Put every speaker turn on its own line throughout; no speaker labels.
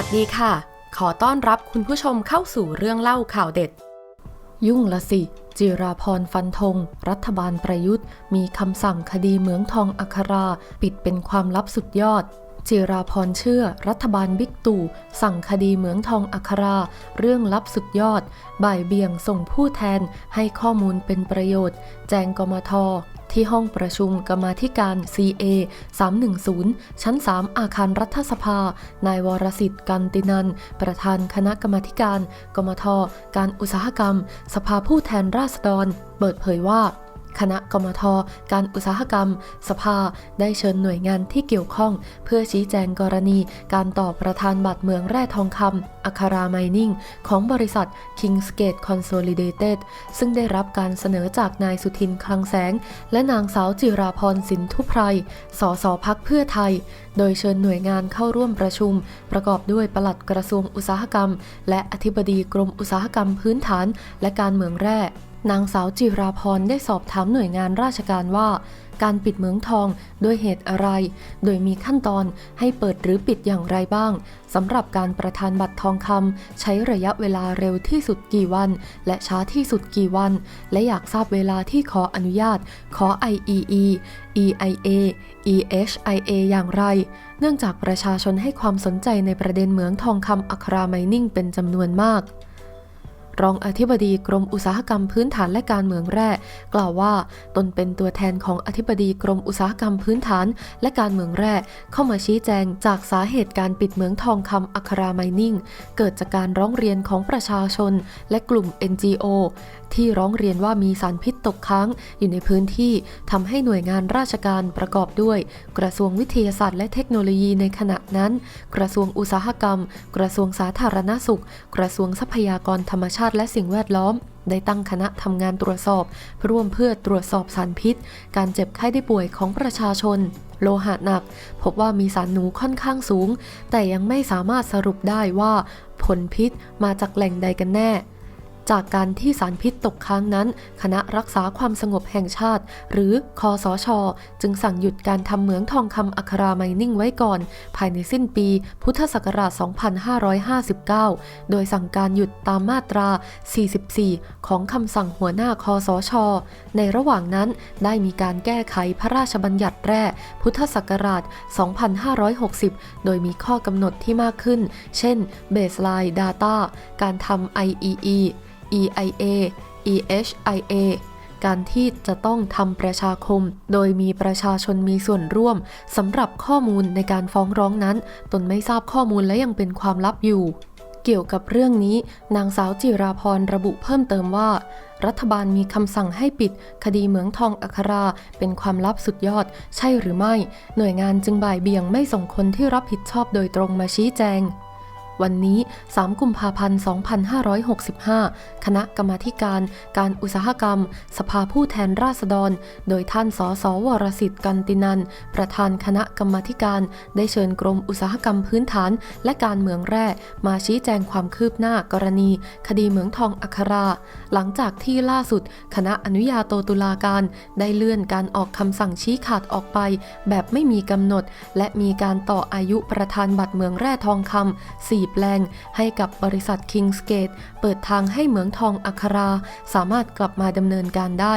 วัสดีค่ะ ขอต้อนรับคุณผู้ชมเข้าสู่เรื่องเล่าข่าวเด็ด ยุ่งละสิ จิราพรฟันธง รัฐบาลประยุทธ์ มีคำสั่งคดีเหมืองทองอัครา ปิดเป็นความลับสุดยอดจิราพรเชื่อ รัฐบาลบิ๊กตู่ สั่งคดีเหมืองทองอัครา เรื่องลับสุดยอด บ่ายเบี่ยงส่งผู้แทนให้ข้อมูลเป็นประโยชน์ แจงกมท ที่ห้องประชุมกรรมาธิการ CA 310 ชั้น 3 อาคารรัฐสภา นายวรสิทธิ์กันตินัน ประธานคณะกรรมาธิการ กมท การอุตสาหกรรม สภาผู้แทนราษฎร เปิดเผยว่า คณะกมท การอุตสาหกรรม สภา ได้เชิญหน่วยงานที่เกี่ยวข้อง เพื่อชี้แจงกรณี การต่อประธานบัตรเมืองแร่ทองคำอัคราไมนิ่ง ของบริษัท Kingsgate Consolidated ซึ่งได้รับการเสนอจากนายสุทินคลังแสง และนางสาวจิราพรสินทุพไพร สสพักเพื่อไทย โดยเชิญหน่วยงานเข้าร่วมประชุม ประกอบด้วยปลัดกระทรวงอุตสาหกรรม และอธิบดีกรมอุตสาหกรรมพื้นฐาน และการเมืองแร่ นางสาวจิราพรได้สอบถามหน่วยงานราชการว่า การปิดเหมืองทองด้วยเหตุอะไร โดยมีขั้นตอนให้เปิดหรือปิดอย่างไรบ้างสำหรับการประธานบัตรทองคำใช้ระยะเวลาเร็วที่สุดกี่วัน และช้าที่สุดกี่วัน และอยากทราบเวลาที่ขออนุญาต ขอ IEE EIA EHIA อย่างไร เนื่องจากประชาชนให้ความสนใจในประเด็นเหมืองทองคำอัคราไมนิ่งเป็นจำนวนมาก รองอธิบดีกรมอุตสาหกรรมพื้นฐานและการเมืองแร่ กล่าวว่า ตนเป็นตัวแทนของอธิบดีกรมอุตสาหกรรมพื้นฐานและการเมืองแร่ เข้ามาชี้แจงจากสาเหตุการปิดเหมืองทองคำอัคราไมนิ่ง เกิดจากการร้องเรียนของประชาชน และกลุ่ม NGO ที่ร้องเรียนว่ามีสารพิษตกค้างอยู่ในพื้นที่ทำให้หน่วยงานราชการประกอบด้วย กระทรวงวิทยาศาสตร์และเทคโนโลยีในขณะนั้น กระทรวงอุตสาหกรรม กระทรวงสาธารณสุข กระทรวงทรัพยากรธรรมชาติติและสิ่งแวดล้อม ได้ตั้งคณะทำงานตรวจสอบ ร่วมเพื่อตรวจสอบสารพิษ การเจ็บไข้ได้ป่วยของประชาชน โลหะหนัก พบว่ามีสารหนูค่อนข้างสูง แต่ยังไม่สามารถสรุปได้ว่า ผลพิษมาจากแหล่งใดกันแน่ จากการที่สารพิษตกค้างนั้น คณะรักษาความสงบแห่งชาติ หรือคอสช จึงสั่งหยุดการทำเหมืองทองคำอัคราไมนิ่งไว้ก่อน ภายในสิ้นปี พุทธศักราช 2559 โดยสั่งการหยุดตามมาตรา 44 ของคำสั่งหัวหน้าคอสช ในระหว่างนั้นได้มีการแก้ไขพระราชบัญญัติแร่พุทธศักราช 2560 โดยมีข้อกำหนดที่มากขึ้น เช่น Baseline Data การทำ IEE EIA EHIA การที่จะต้องทำประชาคม โดยมีประชาชนมีส่วนร่วมสำหรับข้อมูลในการฟ้องร้องนั้น ตนไม่ทราบข้อมูลและยังเป็นความลับอยู่ เกี่ยวกับเรื่องนี้ นางสาวจิราพรระบุเพิ่มเติมว่า รัฐบาลมีคำสั่งให้ปิด คดีเหมืองทองอัครา เป็นความลับสุดยอด ใช่หรือไม่ หน่วยงานจึงบ่ายเบี่ยงไม่ส่งคนที่รับผิดชอบโดยตรงมาชี้แจง วันนี้ 3 กุมภาพันธ์ 2565 คณะกรรมาการการอุตสาหกรรม สภาผู้แทนราษฎร โดยท่านสสวรสิทธิ์กันตินัน ประธานคณะกรรมาการ ได้เชิญกรมอุตสาหกรรมพื้นฐาน และการเมืองแร่มาชี้แจงความคืบหน้ากรณี คดีเหมืองทองอัครา หลังจากที่ล่าสุด คณะอนุญาโตตุลาการ ได้เลื่อนการออกคำสั่งชี้ขาดออกไป แบบไม่มีกำหนด และมีการต่ออายุประธานบัตรเมืองแร่ทองคำ4แปลงให้กับบริษัท Kingsgate เปิดทางให้เหมืองทองอัครา สามารถกลับมาดำเนินการได้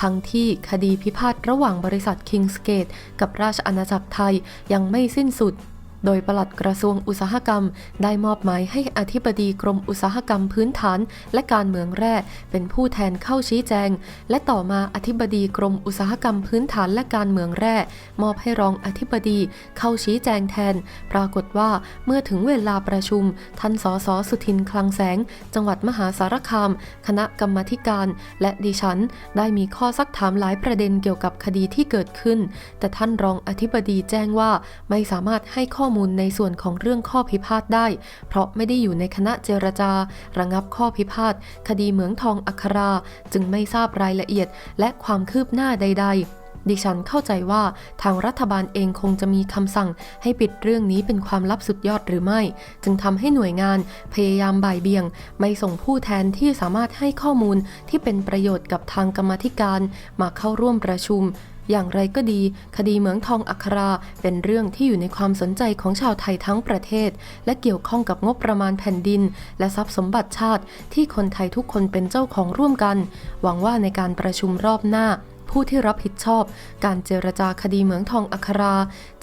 ทั้งที่คดีพิพาทระหว่างบริษัท Kingsgate กับราชอาณาจักรไทยยังไม่สิ้นสุด โดยปลัดกระทรวงอุตสาหกรรม ได้มอบหมายให้อธิบดีกรมอุตสาหกรรมพื้นฐาน และการเมืองแร่เป็นผู้แทนเข้าชี้แจง และต่อมาอธิบดีกรมอุตสาหกรรมพื้นฐานและการเมืองแร่มอบให้รองอธิบดีเข้าชี้แจงแทน ปรากฏว่าเมื่อถึงเวลาประชุมท่านสสสุทินคลังแสง จังหวัดมหาสารคาม คณะกรรมธิการ และดิฉัน ได้มีข้อซักถามหลายประเด็นเกี่ยวกับคดีที่เกิดขึ้น แต่ท่านรองอธิบดีแจ้งว่าไม่สามารถให้ข้อมูลมูลในส่วนของเรื่องข้อพิพาทได้ เพราะไม่ได้อยู่ในคณะเจรจา ระงับข้อพิพาท คดีเหมืองทองอัครา จึงไม่ทราบรายละเอียด และความคืบหน้าใด ๆดิฉันเข้าใจว่าทางรัฐบาลเองคงจะมีคำสั่งให้ปิดเรื่องนี้เป็นความลับสุดยอดหรือไม่ จึงทำให้หน่วยงานพยายามบ่ายเบี่ยง ไม่ส่งผู้แทนที่สามารถให้ข้อมูลที่เป็นประโยชน์กับทางกรรมธิการมาเข้าร่วมประชุม อย่างไรก็ดี คดีเหมืองทองอัคราเป็นเรื่องที่อยู่ในความสนใจของชาวไทยทั้งประเทศ และเกี่ยวข้องกับงบประมาณแผ่นดิน และทรัพย์สมบัติชาติ ที่คนไทยทุกคนเป็นเจ้าของร่วมกัน หวังว่าในการประชุมรอบหน้าผู้ที่รับผิดชอบ การเจรจาคดีเหมืองทองอัครา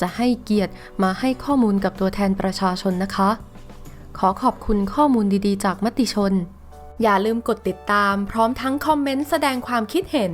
จะให้เกียรติมาให้ข้อมูลกับตัวแทนประชาชนนะคะ ขอขอบคุณข้อมูลดีๆ จากมติชน อย่าลืมกดติดตาม พร้อมทั้งคอมเมนต์แสดงความคิดเห็น